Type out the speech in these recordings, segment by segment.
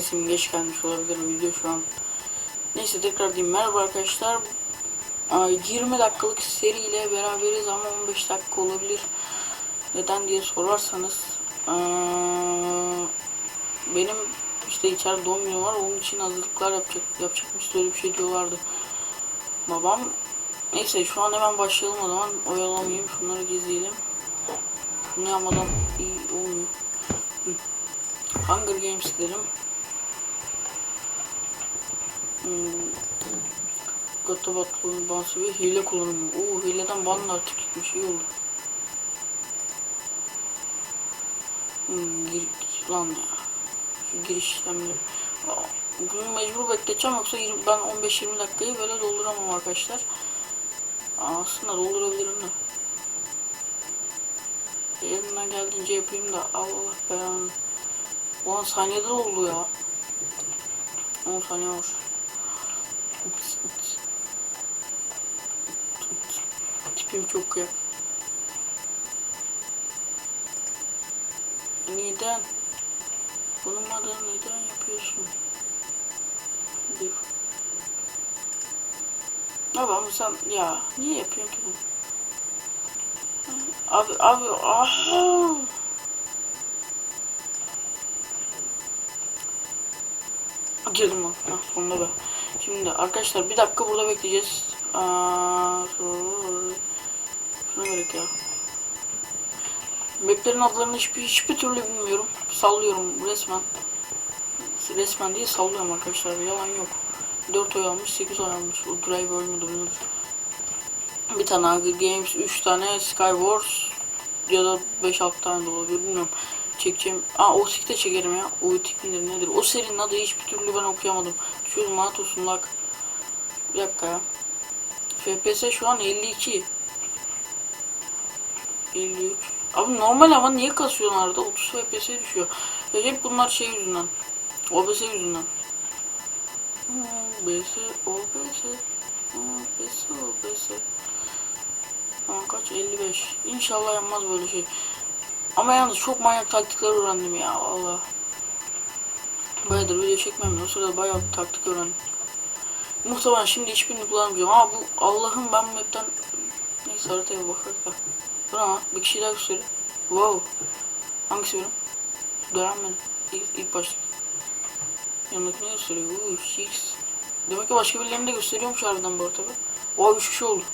sesim geç gelmiş olabilir video şu an. Neyse tekrar diyeyim merhaba arkadaşlar. Aa, 20 dakikalık seriyle beraberiz ama 15 dakika olabilir. Neden diye sorarsanız benim işte içeride doğum günü var onun için hazırlıklar yapacak yapacakmış öyle bir şey diyorlardı. Babam neyse şu an hemen başlayalım o zaman oyalamayayım şunları gizleyelim. Şunu yapmadan iyi olmuyor. Hunger Games dedim. Hmm. Gotta Battle'ın bansı ve hile kullanımı. Oo hileden banla artık gitmiş iyi oldu. Hmm, gir, lan ya. Şu giriş işlemleri. Bunu mecbur bekleteceğim yoksa 20, ben 15-20 dakikayı böyle dolduramam arkadaşlar. Aslında doldurabilirim de. Elimden geldiğince yapayım da Allah belanı. Ulan saniyede oldu ya. 10 saniye var. Ups, ups. Ups. Tipim çok kıyak. Neden? Bulunmadan neden yapıyorsun? Abi ama sen ya niye yapıyorsun ki bunu? Abi abi ah. Girdim. Hah, sonunda be. Şimdi arkadaşlar bir dakika burada bekleyeceğiz. Aa, şuna gerek ya. Maplerin adlarını hiçbir, hiçbir türlü bilmiyorum. Sallıyorum resmen. Resmen değil sallıyorum arkadaşlar. Yalan yok. 4 oy almış, 8 oy almış. O drive ölmedi. Bir tane Hunger Games, 3 tane Skywars ya da 5-6 tane de olabilir bilmiyorum. Çekeceğim. Aa o de çekerim ya. O tip nedir nedir? O serinin adı hiçbir türlü ben okuyamadım. Şu lanet olsun lak. Bir dakika ya. FPS şu an 52. 53. Abi normal ama niye kasıyorsun arada? 30 FPS düşüyor. Ya hep bunlar şey yüzünden. OBS yüzünden. OBS, OBS, OBS, OBS. Tamam kaç? 55. İnşallah yanmaz böyle şey. Ama yalnız çok manyak taktikler öğrendim ya valla. Bayağıdır video çekmem o sırada bayağı bir taktik öğrendim. Muhtemelen şimdi hiçbirini kullanmayacağım ama bu Allah'ım ben map'ten neyse haritaya bakarak da. Ne lan? Bir kişi daha gösteriyor. Wow. Hangisi benim? Gören benim. İlk, ilk başta. Yanındakini gösteriyor. Uuu six. Demek ki başka birilerini de gösteriyormuş harbiden bu arada. Oha 3 kişi oldu.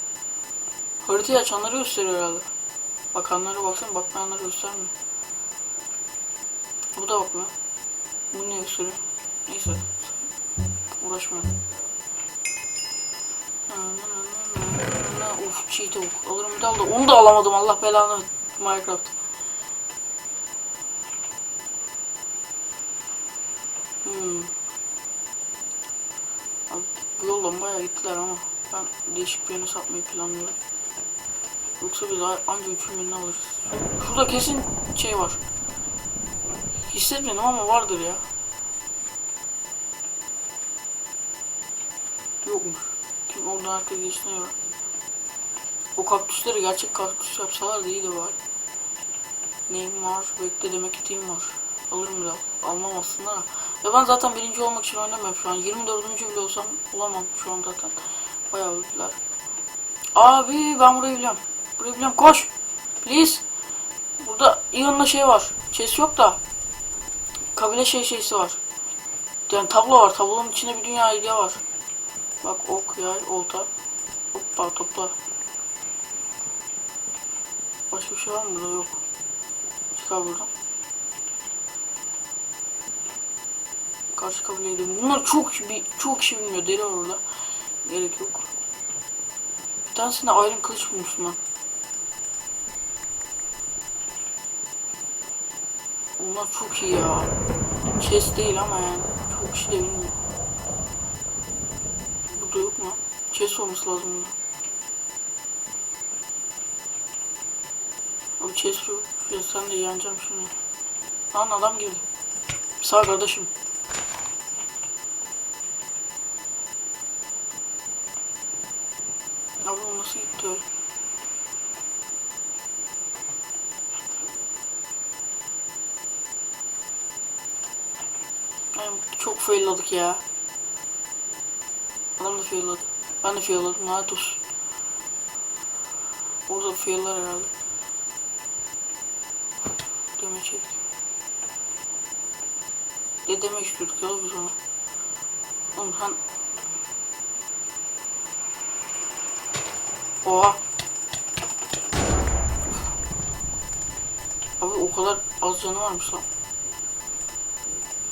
Haritayı açanları gösteriyor herhalde. Bakanlara baksana bakmayanları göstermiyor. Bu da bakmıyor. Bu ne gösteriyor? Neyse. Uğraşmayalım. Uf çiğ tavuk. Alırım bir daha da onu da alamadım Allah belanı Minecraft. Hmm. Abi, bu yoldan bayağı gittiler ama ben değişik bir yöne satmayı planlıyorum. Yoksa biz anca üçün birini alırız. Şurada kesin şey var. Hissetmedim ama vardır ya. Yokmuş. Kim oradan arka geçtiğine göre. O kaktüsleri gerçek kaktüs yapsalar da iyiydi var. Neyim var? Bekle demek team var. Alırım biraz. Almam aslında da. Ya ben zaten birinci olmak için oynamıyorum şu an. 24. bile olsam olamam şu an zaten. Bayağı öldüler. Abi ben burayı biliyorum. Biliyorum. Koş. Please. Burada Ian'la şey var. Chest yok da. Kabile şey şeysi var. Yani tablo var. Tablonun içinde bir dünya hediye var. Bak ok, yay, olta. Hoppa topla. Başka bir şey var mı burada? Yok. Çıkar buradan. Karşı kabul ediyorum. Bunlar çok bir çok kişi bilmiyor. Deli var orada. Gerek yok. Bir tanesinde ayrım kılıç bulmuştum ben. Onlar çok iyi ya. Chest değil ama yani. Çok kişi de bilmiyor. Burada yok mu? Chest olması lazım bunda. Abi chest yok. Ya sen de yanacağım şimdi. Lan adam girdi. Sağ kardeşim. Abi o nasıl gitti öyle? Ay, çok failladık ya. Adam da failladı. Ben de failladım. Lanet olsun. Orada faillar herhalde. Demek çektim. Ne demek istiyorduk ya biz ona? Oğlum sen... Oha! Abi o kadar az canı varmış lan.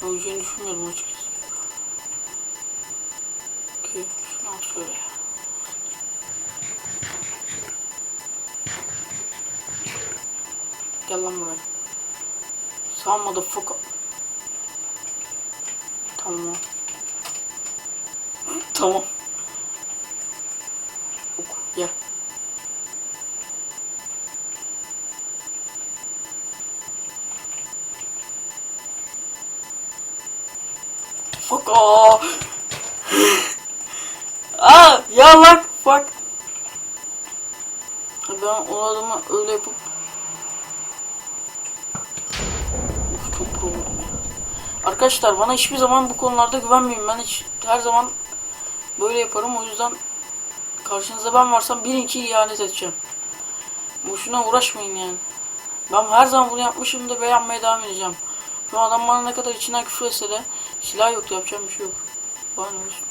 Öleceğini düşünmüyordum açıkçası. Okey, şunu al şöyle. Gel lan buraya. Sağ motherfucker. Tamam. tamam. Gel. Off. Aa, ya bak, fuck. Ben o adamı öyle yapıp Of, çok pro oldum ya. Arkadaşlar bana hiçbir zaman bu konularda güvenmeyin. Ben hiç her zaman böyle yaparım. O yüzden karşınızda ben varsam bilin ki ihanet edeceğim. Boşuna uğraşmayın yani. Ben her zaman bunu yapmışım da yapmaya devam edeceğim. Şu adam bana ne kadar içinden küfür etse de silah yok yapacağım bir şey yok. Bana olsun.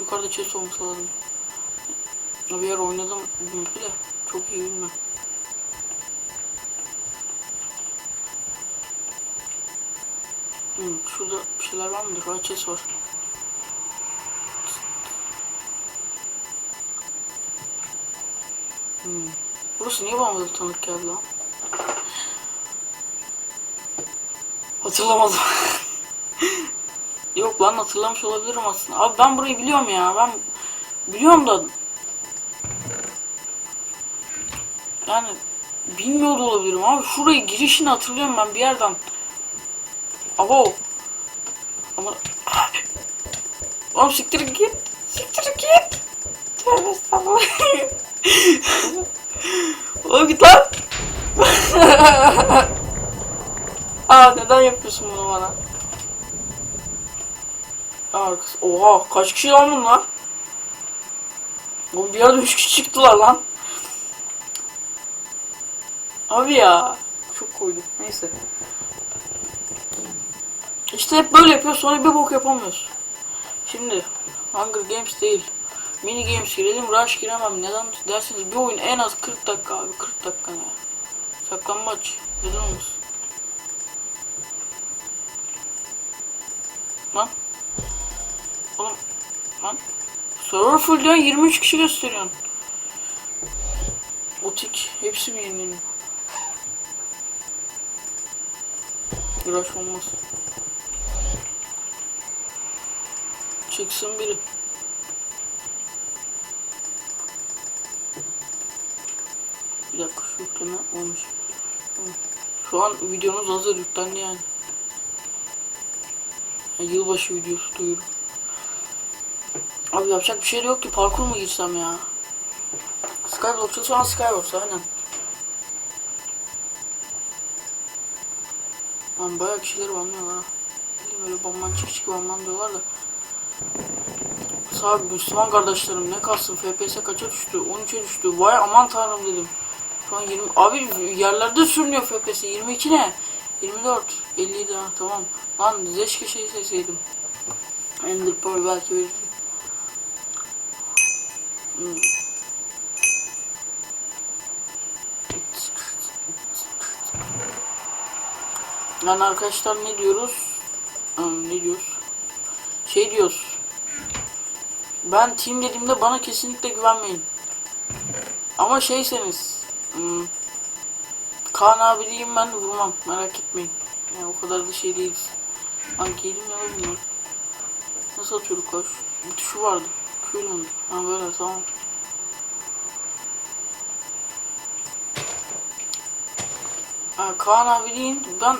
Yukarıda chest olması lazım. Bir yer oynadım bu map'i de çok iyi bilmem. Hmm, şurada bir şeyler var mıdır? Var chest var. Hmm. Burası niye bana böyle tanık geldi lan? Hatırlamadım. Yok lan hatırlamış olabilirim aslında. Abi ben burayı biliyorum ya. Ben biliyorum da yani bilmiyor da olabilirim abi. Şurayı girişini hatırlıyorum ben bir yerden. Abo. Ama Oğlum siktir git. Siktir git. Tövbe estağfurullah. Oğlum git lan. Aa neden yapıyorsun bunu bana? Arkası. Oha kaç kişi lan bunlar? Oğlum bir yerde 3 kişi çıktılar lan. Abi ya. Çok koydum. Neyse. İşte hep böyle yapıyor sonra bir bok yapamıyoruz. Şimdi Hunger Games değil. Mini Games girelim. Rush giremem. Neden derseniz bir oyun en az 40 dakika abi. 40 dakika ne? Saklanmaç. Neden olmasın? Lan. Server full diyor 23 kişi gösteriyorsun. Otik. Hepsi mi yenileniyor? Rush olmaz. Çıksın biri. Bir dakika şu yükleme olmuş. Şu an videonuz hazır yüklendi yani. Ya, Yılbaşı videosu duyurum. Abi yapacak bir şey yok ki parkur mu girsem ya? Skyblock şu an Skywars aynen. Lan bayağı kişileri banlıyor ha. Bilmiyorum öyle banman çık çık banman diyorlar da. Sağ Müslüman kardeşlerim ne kalsın FPS kaça düştü? 13'e düştü. Vay aman tanrım dedim. Şu an 20 abi yerlerde sürünüyor FPS 22 ne? 24 57 ha tamam. Lan keşke şey seseydim. Ender Pearl belki verirdi. Yani arkadaşlar ne diyoruz? Ne diyoruz? Şey diyoruz. Ben team dediğimde bana kesinlikle güvenmeyin. Ama şeyseniz hmm, Kaan abi diyeyim ben vurmam merak etmeyin. Yani o kadar da şey değiliz. Hangi yedim ya bilmiyorum. Nasıl atıyorduk koş? Bir tuşu vardı. Mü? Ha böyle tamam. Ha, Kaan abi deyin ben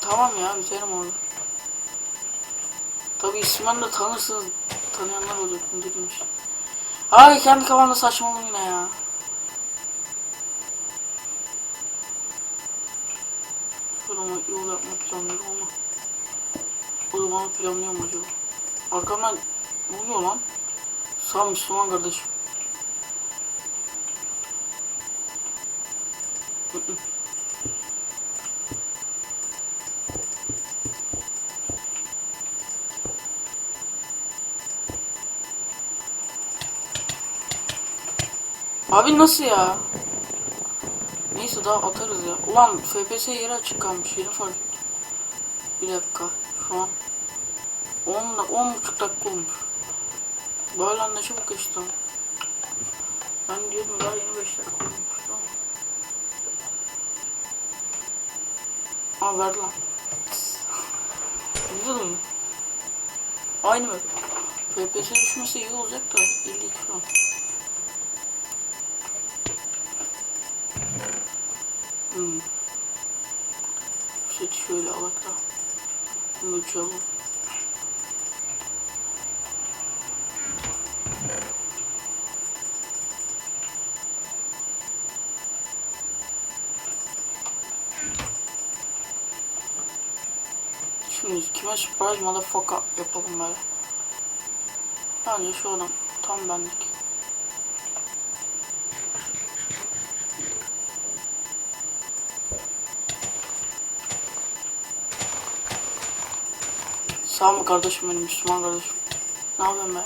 tamam ya biterim orada. Tabi ismen de tanırsınız. Tanıyanlar olacak bunu şey. Ay kendi kafamda saçmalım yine ya. Şurama yol yapmak planlıyorum ama. O zaman planlıyor mu acaba? Arkamdan ne oluyor lan? Sağ Müslüman kardeşim. Abi nasıl ya? Neyse daha atarız ya. Ulan FPS yeri açık kalmış. Yeni fark. Bir dakika. Şu an 10 da 10 buçuk dakika olmuş. Böyle ne çabuk geçti. Ben diyordum daha yeni 5 dakika olmuş. Tamam. Aa verdi lan. Güzel mi? Aynı mı? FPS düşmesi iyi olacak da 52 şu an. Hmm. Seti şöyle alak da. Bunu uçalım. Şimdi kime surprise motherfucker yapalım böyle. Bence şu adam tam benlik. Sağ mı kardeşim benim Müslüman kardeşim? Ne yapayım be?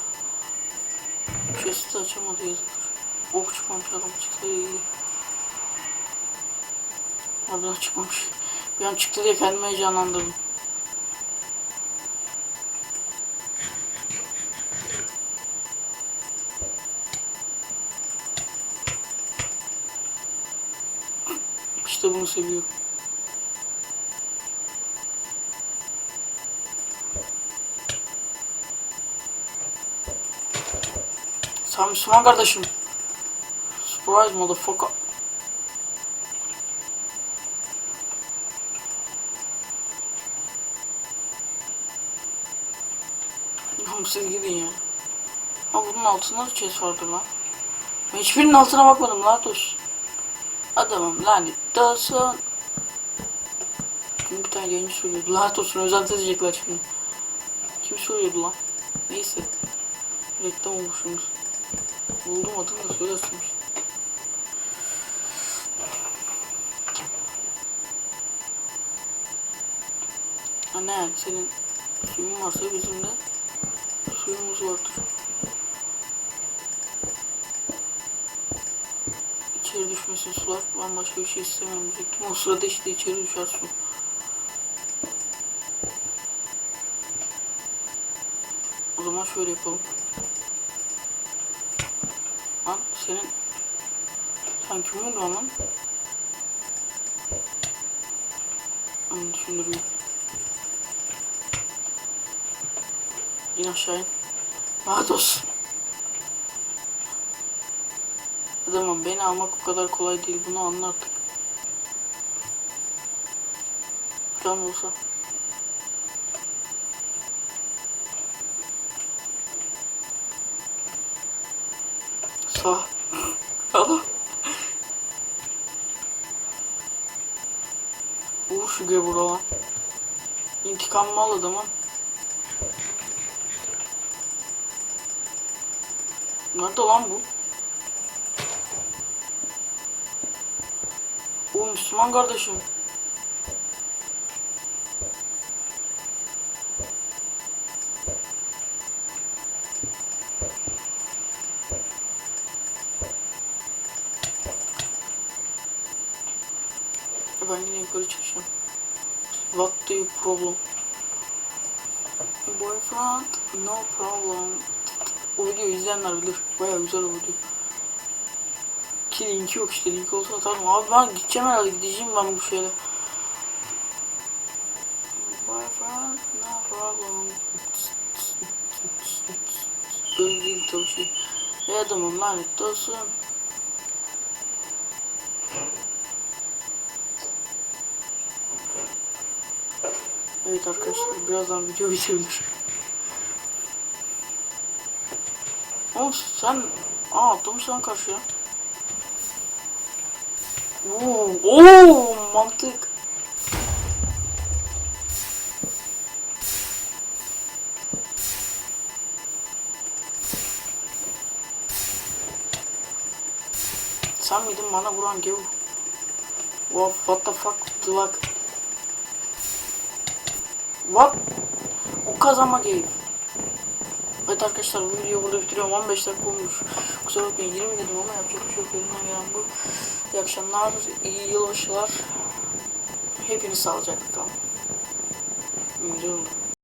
Chest'i de açamadı yazıktır. Ok çıkmamış adam çıktı. Harbiden çıkmamış. Bir an çıktı diye kendimi heyecanlandırdım. Bunu seviyorum. Sen Müslüman kardeşim. Surprise motherfucker. Tamam siz gidin ya. Ha bunun altında da chest vardır lan. Ben hiçbirinin altına bakmadım lan dur. Adamım lanet olsun. Kim bir tane yayıncı söylüyordu. Lanet olsun özenti edecekler şimdi. Kim söylüyordu lan? Neyse. Reklam olmuşsunuz. Buldum adını da söylersin. Anne senin suyun varsa bizim de suyumuz vardır. Düşmesin sular. Ben başka bir şey istemem diyecektim. O sırada işte içeri düşer su. O zaman şöyle yapalım. Lan senin sen kimin lan lan? Onu düşündürüyor. İn aşağı in. Rahat olsun. Adamım beni almak o kadar kolay değil bunu anla artık. Can olsa. Sağ. Allah. Vur şu gevura lan. İntikamımı al adamın. Nerede lan bu? Müslüman kardeşim. Ben yine yukarı çıkacağım. What do you problem? Boyfriend, no problem. O videoyu izleyenler bilir. Baya güzel o video. Ki linki yok işte. Link olsa atarım. Abi ben gideceğim herhalde. Gideceğim ben bu şeyle. No problem. Değil tabii şey. Ve adamım lanet olsun. Evet arkadaşlar birazdan video bitebilir. Oğlum sen aa atlamış lan karşıya. Oo, oo mantık. Sen miydin bana vuran gavur? Wow, what the fuck the luck? What? O kazanma game. Evet arkadaşlar bu videoyu burada bitiriyorum. 15 dakika olmuş. Kusura bakmayın 20 dedim ama yapacak bir şey yok. Elimden gelen bu. İyi akşamlar, iyi yılbaşılar. Hepiniz sağlıcakla kalın. Oldu.